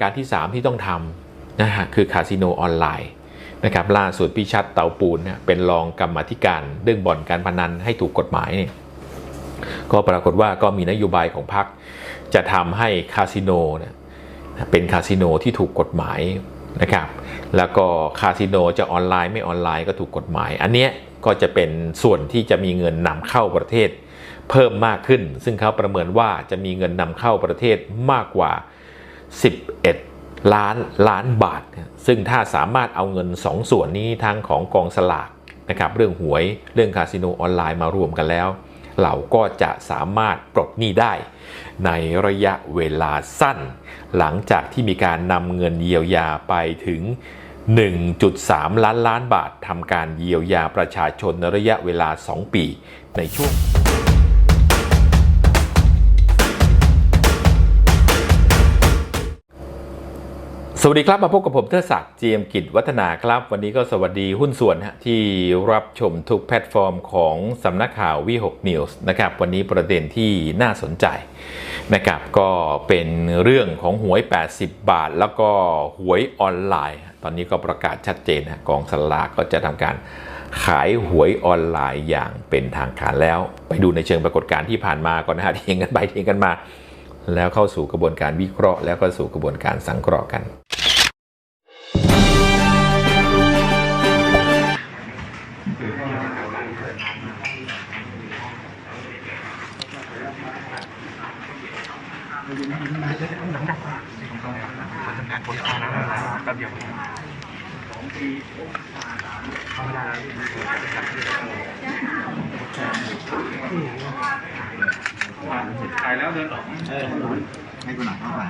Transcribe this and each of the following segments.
การที่ 3 ที่ต้องทำนะฮะคือคาสิโนออนไลน์นะครับล่าสุดพี่ชัดเตาปูนเนี่ยเป็นรองกรรมธิการเรื่องบ่อนการพนันให้ถูกกฎหมายเนี่ยก็ปรากฏว่าก็มีนโยบายของพรรคจะทำให้คาสิโนเนี่ยเป็นคาสิโนที่ถูกกฎหมายนะครับแล้วก็คาสิโนจะออนไลน์ไม่ออนไลน์ก็ถูกกฎหมาย อันเนี้ยก็จะเป็นส่วนที่จะมีเงินนำเข้าประเทศเพิ่มมากขึ้น ซึ่งเขาประเมินว่าจะมีเงินนำเข้าประเทศมากกว่า 11 ล้านล้านบาท ซึ่งถ้าสามารถเอาเงิน 2 ส่วนนี้ทั้งของกองสลากนะครับเรื่องหวยเรื่องคาสิโนออนไลน์มารวมกันแล้ว เราก็จะสามารถปลดหนี้ได้ ในระยะเวลาสั้น หลังจากที่มีการนำเงินเยียวยาไปถึง 1.3 ล้านล้านบาททำการเยียวยาประชาชนในระยะเวลา 2 ปีในช่วง สวัสดีครับมาพบกับผมเทอศักดิ์เจียมกิจวัฒนาครับ วันนี้ก็สวัสดีหุ้นส่วนที่รับชมทุกแพลตฟอร์มของสำนักข่าววิหกนิวส์นะครับวันนี้ประเด็นที่น่าสนใจนะครับก็เป็นเรื่องของหวย 80 บาท แล้วก็หวยออนไลน์ ตอนนี้ก็ประกาศชัดเจนกองสลากก็จะทำการขายหวยออนไลน์อย่างเป็นทางการแล้ว ไปดูในเชิงปรากฏการณ์ที่ผ่านมาก่อนนะฮะเทียงกันไปเทียงกันมา แล้วเข้าสู่กระบวนการวิเคราะห์ แล้วก็สู่กระบวนการสังเคราะห์กัน ถ่ายแล้วเดินออกให้กูหนักเท่าไหร่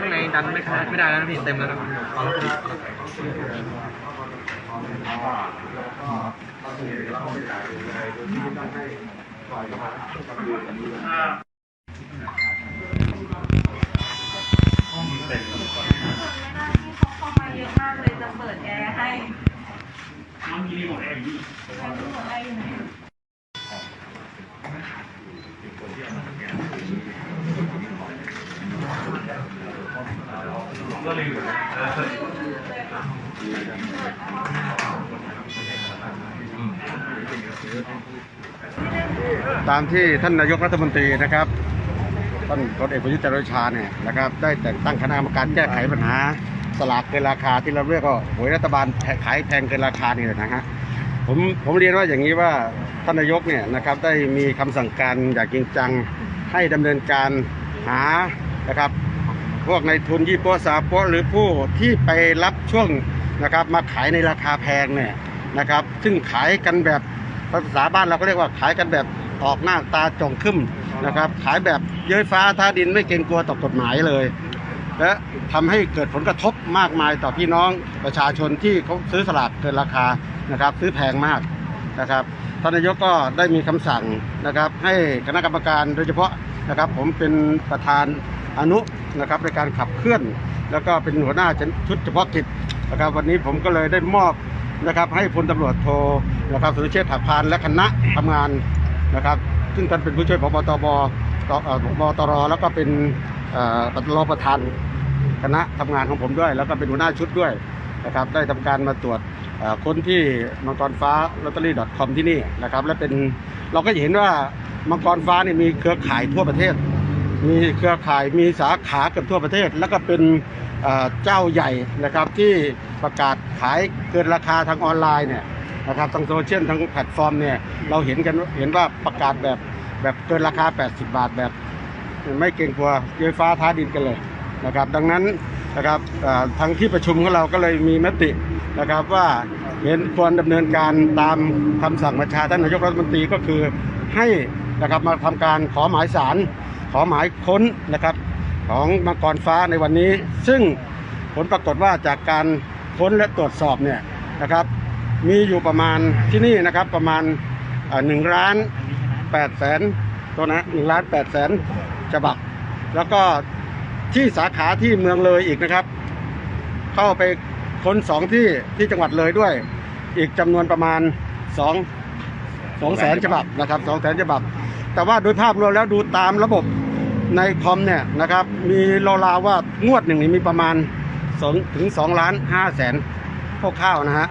ข้างในดันไม่ได้ไม่ได้แล้วนะพี่เต็มแล้วนะ เอาแล้วพี่เขาเข้ามาเยอะมากเลยจะเปิดแอร์ให้มันมีรีโมทแอร์อยู่รีโมทแอร์อยู่ไหน ตามที่ท่านนายกรัฐมนตรีนะครับท่านพลเอกประยุทธ์จันทร์โอชาเนี่ยนะครับ ได้แต่งตั้งคณะกรรมการแก้ไขปัญหา สลากเกินราคาที่เราเรียกว่าหวยรัฐบาลขายแพงเกินราคานี่นะฮะผมผมเรียนว่าอย่างนี้ว่าท่านนายกเนี่ยนะครับได้มีคำสั่งการอย่างจริงจังให้ดำเนินการหานะครับ พวกในทุนยี่ปัวสาปัวหรือผู้ที่ไปรับช่วงนะครับมาขายในราคาแพงเนี่ยนะครับ ซึ่งขายกันแบบ ภาษาบ้านเราก็เรียกว่าขายกันแบบออกหน้าตาจ่องขึ้นนะครับ ขายแบบเย้ยฟ้าท้าดินไม่เกรงกลัวต่อกฎหมายเลย และทำให้เกิดผลกระทบมากมายต่อพี่น้องประชาชนที่เขาซื้อสลากเกินราคานะครับ ซื้อแพงมากนะครับท่านนายกก็ได้มีคำสั่งนะครับ ให้คณะกรรมการโดยเฉพาะนะครับ ผมเป็นประธานอนุนะครับในการขับเคลื่อน แล้วก็เป็นหัวหน้าชุดเฉพาะกิจนะครับ วันนี้ผมก็เลยได้มอบนะครับ ให้พลตำรวจโท นะครับสุรเชษฐ์ถักพานและคณะทำงานนะครับ ซึ่งท่านเป็นผู้ช่วยพบตบตบตรแล้วก็เป็นเอ่อรองประธานคณะทำงานของผมด้วย แล้วก็เป็นหัวหน้าชุดด้วยนะครับได้ทำการมาตรวจค้นที่มังกรฟ้าลอตเตอรี่ .com ที่นี่นะครับ และเป็นเราก็เห็นว่ามังกรฟ้านี่มีเครือข่ายทั่วประเทศ มีเครือข่ายมีสาขาเกือบทั่วประเทศ แล้วก็เป็นเจ้าใหญ่นะครับที่ประกาศขายเกินราคาทางออนไลน์เนี่ย นะครับทางโซเชียลทางแพลตฟอร์มเนี่ยเราเห็นกันเห็นว่าประกาศแบบแบบเกินราคา 80 บาทแบบ ไม่เกรงกลัวเย้ยฟ้าท้าดินกันเลยนะครับ ดังนั้นนะครับเอ่อทางที่ประชุมของเราก็เลยมีมตินะครับว่าเห็นควรดำเนินการตามคำสั่งบัญชาท่านนายกรัฐมนตรีก็คือให้นะครับมาทำการขอหมายสารขอหมายค้นนะครับของมังกรฟ้าในวันนี้ ซึ่งผลปรากฏว่าจากการค้นและตรวจสอบเนี่ยนะครับ มีอยู่ประมาณที่นี่นะครับประมาณหนึ่งล้านแปดแสนตัวนะหนึ่งล้านแปดแสนฉบับ แล้วก็ที่สาขาที่เมืองเลยอีกนะครับ เข้าไปค้นสองที่ที่จังหวัดเลยด้วย อีกจำนวนประมาณสองสองแสนฉบับนะครับสองแสนฉบับ แต่ว่าโดยภาพรวมแล้วดูตามระบบในคอมเนี่ยนะครับ มีราวๆว่างวดหนึ่งนี่มีประมาณ2ถึง2ล้าน5แสนคร่าวๆนะฮะ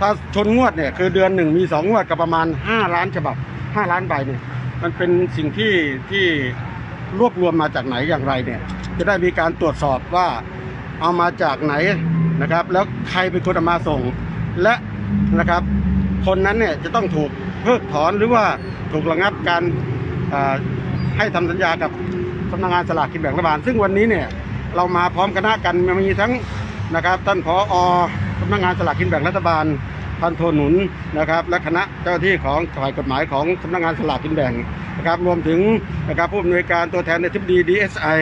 ถ้าชนงวดเนี่ยคือเดือนหนึ่งมีสองงวดก็ประมาณ5ล้านฉบับ5ล้านใบเนี่ยมันเป็นสิ่งที่ที่รวบรวมมาจากไหนอย่างไรเนี่ย จะได้มีการตรวจสอบว่าเอามาจากไหนนะครับ แล้วใครเป็นคนเอามาส่ง และนะครับ คนนั้นเนี่ยจะต้องถูกเพิกถอนหรือว่าถูกระงับการให้ทำสัญญากับสำนักงานสลากกินแบ่งรัฐบาล ซึ่งวันนี้เนี่ยเรามาพร้อมคณะกันมีทั้งนะครับท่านผอสำนักงานสลากกินแบ่งรัฐบาลพันโทหนุนนะครับ และคณะเจ้าหน้าที่ของฝ่ายกฎหมายของสำนักงานสลากกินแบ่งนะครับ รวมถึงนะครับผู้อำนวยการตัวแทนในทิบดี DSI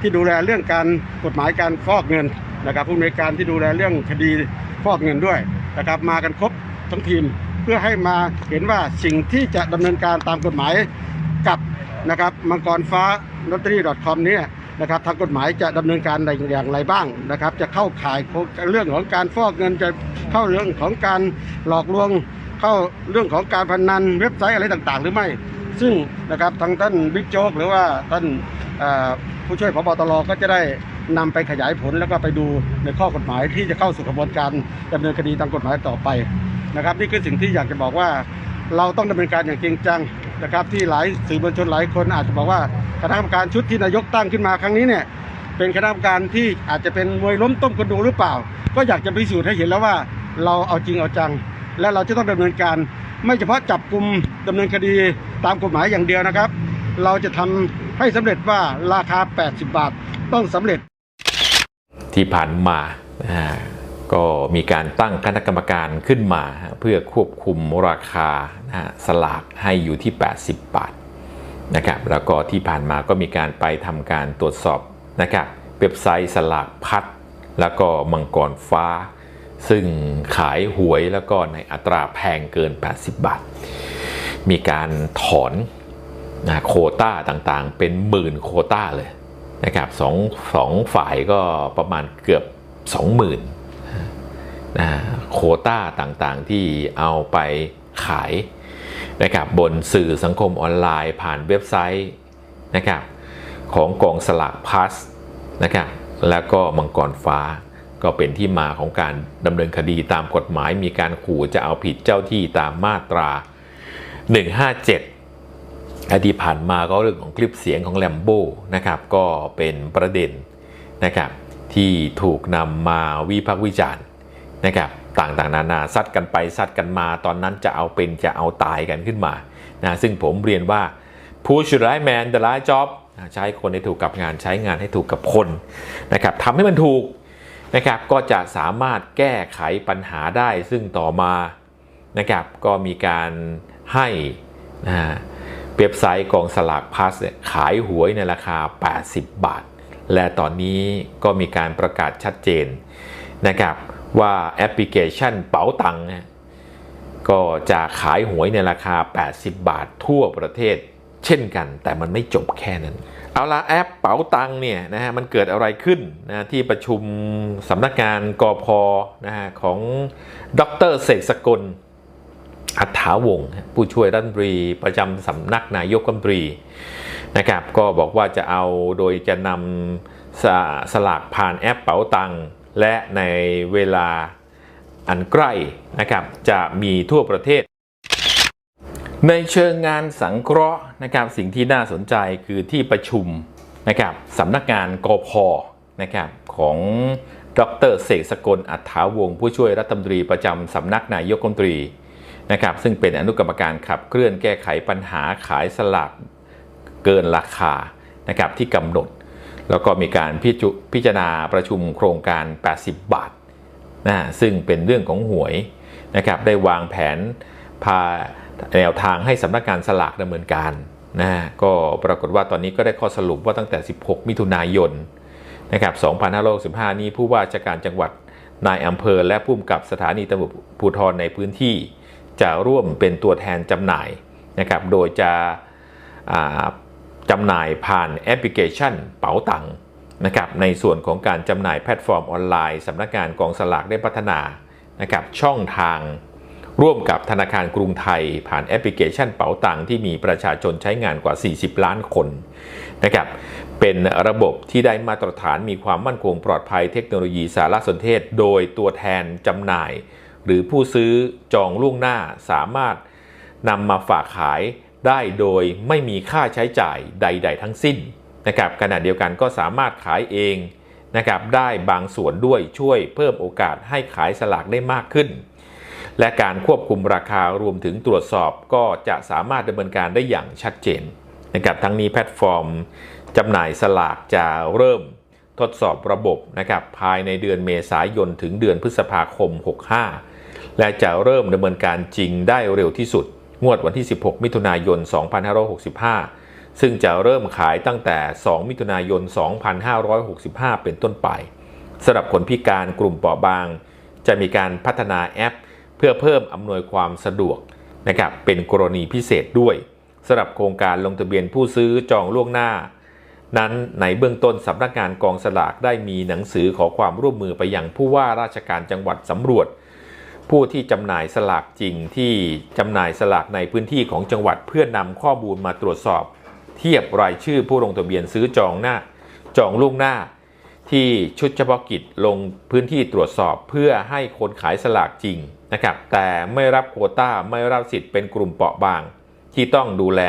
ที่ดูแลเรื่องการกฎหมายการฟอกเงินนะครับ ผู้อำนวยการที่ดูแลเรื่องคดีฟอกเงินด้วยนะครับ มากันครบทั้งทีมเพื่อให้มาเห็นว่าสิ่งที่จะดำเนินการตามกฎหมายกับนะครับมังกรฟ้าลอตเตอรี่ .com เนี่ย นะครับทางกฎหมายจะดำเนินการในอย่างไรบ้างนะครับ จะเข้าข่ายเรื่องของการฟอกเงินจะเข้าเรื่องของการหลอกลวง เข้าเรื่องของการพนันเว็บไซต์อะไรต่างๆ หรือไม่ ซึ่งนะครับทางท่านบิ๊กโจ๊กหรือว่าท่านผู้ช่วยพบตรก็จะได้นำไปขยายผลแล้วก็ไปดูในข้อกฎหมายที่จะเข้าสู่กระบวนการดำเนินคดีตามกฎหมายต่อไปนะครับ นี่คือสิ่งที่อยากจะบอกว่าเราต้องดำเนินการอย่างจริงจัง นะครับที่หลายสื่อมวลชนหลายคนอาจจะบอกว่าคณะกรรมการชุดที่นายกตั้งขึ้นมาครั้งนี้เนี่ยเป็นคณะกรรมการที่อาจจะเป็นมวยล้มต้มคนดูหรือเปล่า ก็อยากจะพิสูจน์ให้เห็นแล้วว่าเราเอาจริงเอาจัง และเราจะต้องดำเนินการ ไม่เฉพาะจับกลุ่มดำเนินคดีตามกฎหมายอย่างเดียวนะครับ เราจะทำให้สำเร็จว่าราคา 80 บาทต้องสำเร็จที่ผ่านมา ก็มีการตั้งคณะกรรมการขึ้นมาเพื่อควบคุมราคาสลากให้อยู่ที่ 80 บาทนะครับแล้วก็ที่ผ่านมาก็มีการไปทำการตรวจสอบนะครับเว็บไซต์สลากพัด แล้วก็มังกรฟ้า ซึ่งขายหวยแล้วก็ในอัตราแพงเกิน 80 บาท มีการถอนนะโคต้าต่างๆ เป็นหมื่นโคต้าเลยนะครับสองสองฝ่ายก็ประมาณเกือบ 20,000น โคต้าต่างๆที่เอาไปขายนะครับบนสื่อสังคมออนไลน์ผ่านเว็บไซต์นะครับของกองสลากพลัสนะครับแล้วก็มังกรฟ้าก็เป็นที่มาของการดำเนินคดีตามกฎหมายมีการขู่จะเอาผิดเจ้าที่ตามมาตรา 157อดีตผ่านมาก็เรื่องของคลิปเสียงของแลมโบ้นะครับก็เป็นประเด็นนะครับที่ถูกนำมาวิพากษ์วิจารณ์ นะครับต่างๆนานาซัดกันไปซัดกันมา ตอนนั้นจะเอาเป็นจะเอาตายกันขึ้นมานะซึ่งผมเรียนว่า push the right man the right job ใช้คนให้ถูกกับงานใช้งานให้ถูกกับคนนะครับทำให้มันถูกนะครับก็จะสามารถแก้ไขปัญหาได้ ซึ่งต่อมานะครับก็มีการให้นะฮะเว็บไซต์กองสลากพลัสขายหวยในราคา 80 บาท และตอนนี้ก็มีการประกาศชัดเจนนะครับ ว่าแอปพลิเคชันเป๋าตังค์ก็จะขายหวยในราคา 80 บาททั่วประเทศ เช่นกัน แต่มันไม่จบแค่นั้น เอาละแอปเป๋าตังเนี่ยนะฮะมันเกิดอะไรขึ้นนะที่ประชุมสำนักงานกอพนะฮะของดรเสกสกลอัฐาวงผู้ช่วยรัฐมนตรีประจำสำนักนายกรัฐมนตรีนะครับก็บอกว่าจะเอาโดยจะนำสสลากผ่านแอปเป๋าตังค์ และในเวลาอันใกล้นะครับจะมีทั่วประเทศ ในเชิงงานสังเคราะห์นะครับสิ่งที่น่าสนใจคือที่ประชุมนะครับสำนักงานกพนะครับของดรเสกสกลอัฏฐาวงผู้ช่วยรัฐมนตรีประจำสำนักนายกรัฐมนตรีนะครับซึ่งเป็นอนุกรรมการขับเคลื่อนแก้ไขปัญหาขายสลากเกินราคานะครับที่กำหนด แล้วก็มีการพิจุพิจารณาประชุมโครงการ 80 บาทนะซึ่งเป็นเรื่องของหวยนะครับได้วางแผนพาแนวทางให้สำนักงานสลากดำเนินการนะก็ปรากฏว่าตอนนี้ก็ได้ข้อสรุปว่าตั้งแต่ 16 มิถุนายนนะครับ2565 นี้ผู้ว่าราชการจังหวัดนายอำเภอ และผู้กำกับสถานีตำรวจภูธรในพื้นที่ จะร่วมเป็นตัวแทนจำหน่ายนะครับโดยจะ จำหน่ายผ่านแอปพลิเคชันเป๋าตังค์นะครับในส่วนของการจำหน่ายแพลตฟอร์มออนไลน์สำนักงานกองสลากได้พัฒนานะครับช่องทางร่วมกับธนาคารกรุงไทย ผ่านแอปพลิเคชันเป๋าตังค์ที่มีประชาชนใช้งานกว่า 40 ล้านคนนะครับเป็นระบบที่ได้มาตรฐานมีความมั่นคงปลอดภัยเทคโนโลยีสารสนเทศ โดยตัวแทนจำหน่าย หรือผู้ซื้อจองล่วงหน้าสามารถนำมาฝากขาย ได้โดยไม่มีค่าใช้จ่ายใด ๆ ทั้งสิ้นนะครับขณะเดียวกันก็สามารถขายเองนะครับได้บางส่วนด้วยช่วยเพิ่มโอกาสให้ขายสลากได้มากขึ้น และการควบคุมราคารวมถึงตรวจสอบก็จะสามารถดำเนินการได้อย่างชัดเจนนะครับทั้งนี้แพลตฟอร์มจำหน่ายสลากจะเริ่มทดสอบระบบนะครับภายในเดือนเมษายนถึงเดือนพฤษภาคม 65 และจะเริ่มดำเนินการจริงได้เร็วที่สุด งวดวันที่ 16 มิถุนายน 2565 ซึ่งจะเริ่มขายตั้งแต่ 2 มิถุนายน 2565 เป็นต้นไปสำหรับคนพิการกลุ่มเปราะบาง จะมีการพัฒนาแอป เพื่อเพิ่มอำนวยความสะดวกนะครับเป็นกรณีพิเศษด้วยสำหรับโครงการลงทะเบียนผู้ซื้อจองล่วงหน้า นั้นในเบื้องต้นสำนักงานกองสลากได้มีหนังสือขอความร่วมมือไปยังผู้ว่าราชการจังหวัดสำรวจ ผู้ที่จำหน่ายสลากจริงที่จำหน่ายสลากในพื้นที่ของจังหวัดเพื่อนำข้อมูลมาตรวจสอบ เทียบรายชื่อผู้ลงทะเบียนซื้อจองหน้า จองล่วงหน้า ที่ชุดเฉพาะกิจลงพื้นที่ตรวจสอบเพื่อให้คนขายสลากจริงนะครับแต่ไม่รับโควต้าไม่รับสิทธิ์เป็นกลุ่มเปราะบาง ที่ต้องดูแล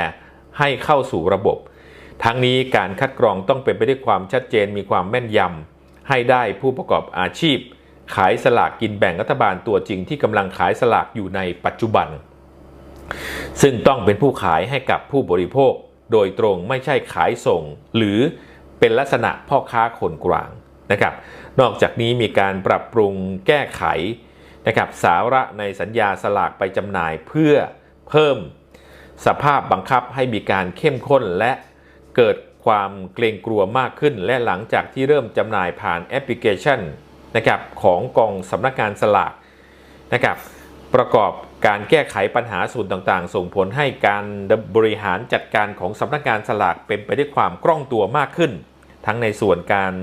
ให้เข้าสู่ระบบ ทั้งนี้การคัดกรองต้องเป็นไปด้วยความชัดเจนมีความแม่นยำให้ได้ผู้ประกอบอาชีพ ขายสลากกินแบ่งรัฐบาลตัวจริงที่กำลังขายสลากอยู่ในปัจจุบัน ซึ่งต้องเป็นผู้ขายให้กับผู้บริโภค โดยตรงไม่ใช่ขายส่ง หรือเป็นลักษณะพ่อค้าคนกลางนะครับ นอกจากนี้มีการปรับปรุงแก้ไขนะครับสาระในสัญญาสลากไปจำหน่ายเพื่อเพิ่มสภาพบังคับให้มีการเข้มข้นและเกิดความเกรงกลัวมากขึ้น และหลังจากที่เริ่มจำหน่ายผ่านแอปพลิเคชัน นะครับของกองสำนักงานสลากนะครับประกอบการแก้ไขปัญหาส่วนต่างๆ ส่งผลให้การบริหารจัดการของสำนักงานสลากเป็นไปด้วยความคล่องตัวมากขึ้น ทั้งในส่วนการ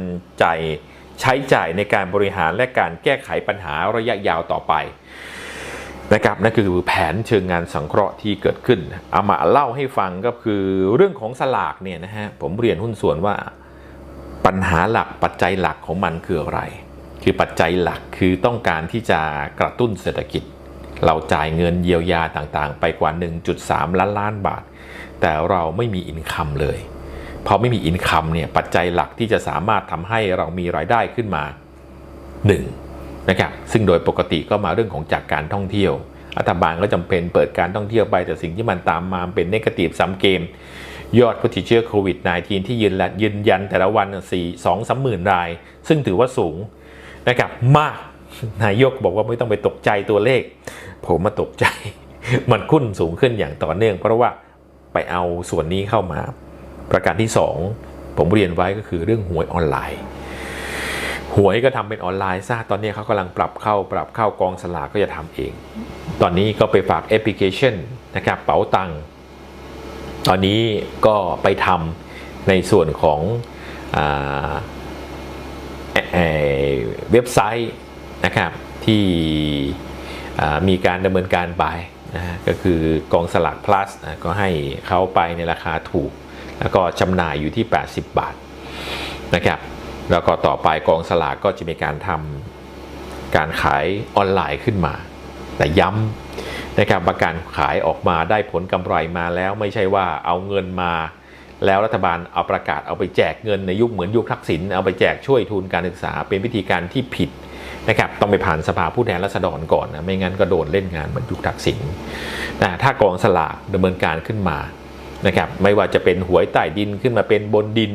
จ่ายใช้จ่ายในการบริหารและการแก้ไขปัญหาระยะยาวต่อไปนะครับนั่นคือแผนเชิงงานสังเคราะห์ที่เกิดขึ้นเอามาเล่าให้ฟังก็คือเรื่องของสลากเนี่ยนะฮะผมเรียนหุ้นส่วนว่าปัญหาหลักปัจจัยหลักของมันคืออะไร คือปัจจัยหลักคือต้องการที่จะกระตุ้นเศรษฐกิจ เราจ่ายเงินเยียวยาต่างๆ ไปกว่า 1.3 ล้านล้านบาท แต่เราไม่มีอินคัมเลยพอไม่มีอินคัมเนี่ยปัจจัยหลักที่จะสามารถทำให้เรามีรายได้ขึ้นมา1นะครับซึ่งโดยปกติก็มาเรื่องของจากการท่องเที่ยวรัฐบาลก็จำเป็นเปิดการท่องเที่ยวไปแต่สิ่งที่มันตามมาเป็นเนกาทีฟซ้ำเกม ยอดผู้ติดเชื้อโควิด -19 ที่ยืนและยืนยันแต่ละวันสี่สองสามหมื่นราย ซึ่งถือว่าสูง นะครับมากนายกบอกว่าไม่ต้องไปตกใจตัวเลข ผมมาตกใจ มันขึ้นสูงขึ้นอย่างต่อเนื่อง เพราะว่าไปเอาส่วนนี้เข้ามา ประการที่ 2 ผมเรียนไว้ก็คือเรื่องหวยออนไลน์หวยก็ทำเป็นออนไลน์ซะตอนนี้เขากำลังปรับเข้าปรับเข้ากองสลากก็จะทำเอง ตอนนี้ก็ไปฝากแอปพลิเคชันนะครับเป๋าตังค์ตอนนี้ก็ไปทำในส่วนของอ เอ่อเอ่อเว็บไซต์นะครับที่มีการดำเนินการไปนะฮะก็คือกองสลาก plus นะก็ให้เขาไปในราคาถูก แล้วก็จำหน่ายอยู่ที่ 80 บาทนะครับแล้วก็ต่อไปกองสลากก็จะมีการทำการขายออนไลน์ขึ้นมา แต่ย้ำนะครับว่าการขายออกมาได้ผลกำไรมาแล้วไม่ใช่ว่าเอาเงินมา แล้วรัฐบาลเอาประกาศเอาไปแจกเงินในยุคเหมือนยุคทักษิณเอาไปแจกช่วยทุนการศึกษาเป็นวิธีการที่ผิดนะครับต้องไปผ่านสภาผู้แทนราษฎรก่อนนะไม่งั้นก็โดนเล่นงานเหมือนยุคทักษิณนะถ้ากองสลากดำเนินการขึ้นมานะครับไม่ว่าจะเป็นหวยใต้ดินขึ้นมาเป็นบนดิน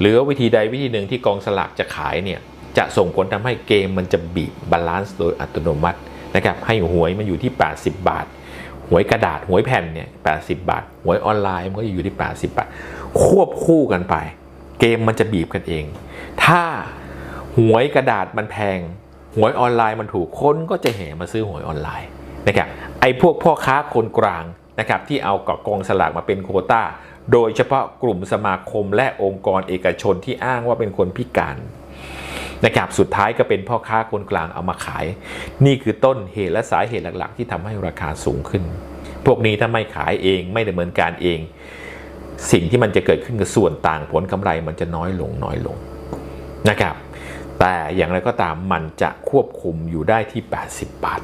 หรือวิธีใดวิธีหนึ่งที่กองสลากจะขายเนี่ยจะส่งผลทำให้เกมมันจะบีบบาลานซ์โดยอัตโนมัตินะครับให้หวยมันอยู่ที่ 80 บาท หวยกระดาษหวยแผ่นเนี่ย80บาท หวยออนไลน์มันก็จะอยู่ที่ 80 บาท ควบคู่กันไป เกมมันจะบีบกันเอง ถ้าหวยกระดาษมันแพง หวยออนไลน์มันถูกคนก็จะแห่มาซื้อหวยออนไลน์นะครับไอ้พวกพ่อค้าคนกลางนะครับที่เอากับกองสลากมาเป็นโคต้าโดยเฉพาะกลุ่มสมาคมและองค์กรเอกชนที่อ้างว่าเป็นคนพิการนะครับสุดท้ายก็เป็นพ่อค้าคนกลางเอามาขาย นี่คือต้นเหตุและสาเหตุหลักๆ ที่ทำให้ราคาสูงขึ้น พวกนี้ถ้าไม่ขายเองไม่ดำเนินการเอง สิ่งที่มันจะเกิดขึ้นกับส่วนต่างผลกำไรมันจะน้อยลงน้อยลงนะครับ แต่อย่างไรก็ตามมันจะควบคุมอยู่ได้ที่ 80 บาท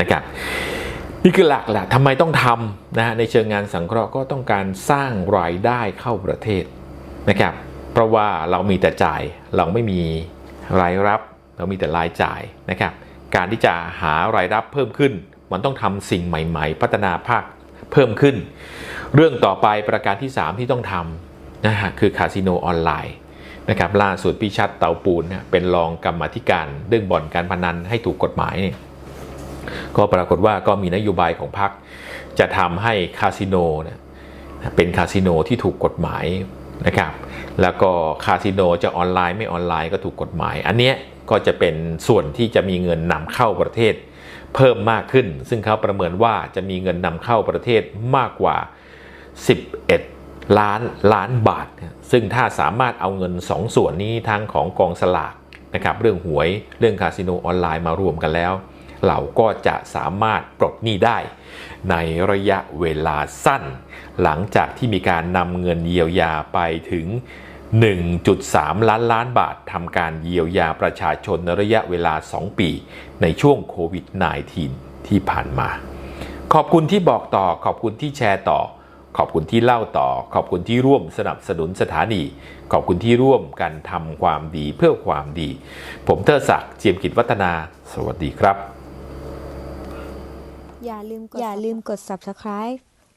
นะครับนี่คือหลักแหละทำไมต้องทำนะฮะในเชิงงานสังเคราะห์ก็ต้องการสร้างรายได้เข้าประเทศนะครับ เพราะว่าเรามีแต่จ่ายเราไม่มีรายรับ เรามีแต่รายจ่ายนะครับ การที่จะหารายรับเพิ่มขึ้น มันต้องทำสิ่งใหม่ ๆ พัฒนาภาค เพิ่มขึ้น เรื่องต่อไปประการที่ 3 ที่ต้องทำนะฮะคือคาสิโนออนไลน์นะครับล่าสุดพี่ชัดเตาปูนเป็นรองกรรมธิการเรื่องบ่อนการพนันให้ถูกกฎหมายเนี่ยก็ปรากฏว่าก็มีนโยบายของพรรคจะทำให้คาสิโนเนี่ยเป็นคาสิโนที่ถูกกฎหมายนะครับแล้วก็คาสิโนจะออนไลน์ไม่ออนไลน์ก็ถูกกฎหมาย อันเนี้ยก็จะเป็นส่วนที่จะมีเงินนำเข้าประเทศ เพิ่มมากขึ้น ซึ่งเขาประเมินว่าจะมีเงินนำเข้าประเทศมากกว่า 11 ล้านล้านบาท ซึ่งถ้าสามารถเอาเงิน2ส่วนนี้ทั้งของกองสลากนะครับเรื่องหวยเรื่องคาสิโนออนไลน์มารวมกันแล้ว เราก็จะสามารถปลดหนี้ได้ ในระยะเวลาสั้น หลังจากที่มีการนำเงินเยียวยาไปถึง 1.3 ล้านล้านบาททำการเยียวยาประชาชนในระยะเวลา 2 ปี ในช่วงโควิด -19 ที่ผ่านมา ขอบคุณที่บอกต่อ ขอบคุณที่แชร์ต่อ ขอบคุณที่เล่าต่อ ขอบคุณที่ร่วมสนับสนุนสถานี ขอบคุณที่ร่วมกันทำความดีเพื่อความดี ผมเทอศักดิ์เจียมกิจวัฒนา สวัสดีครับ อย่าลืมกดอย่าลืมกด subscribe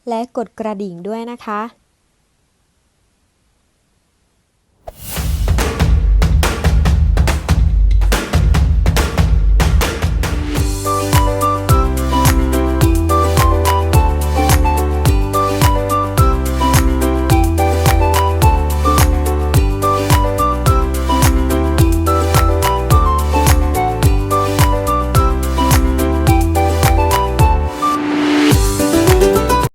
และกดกระดิ่งด้วยนะคะ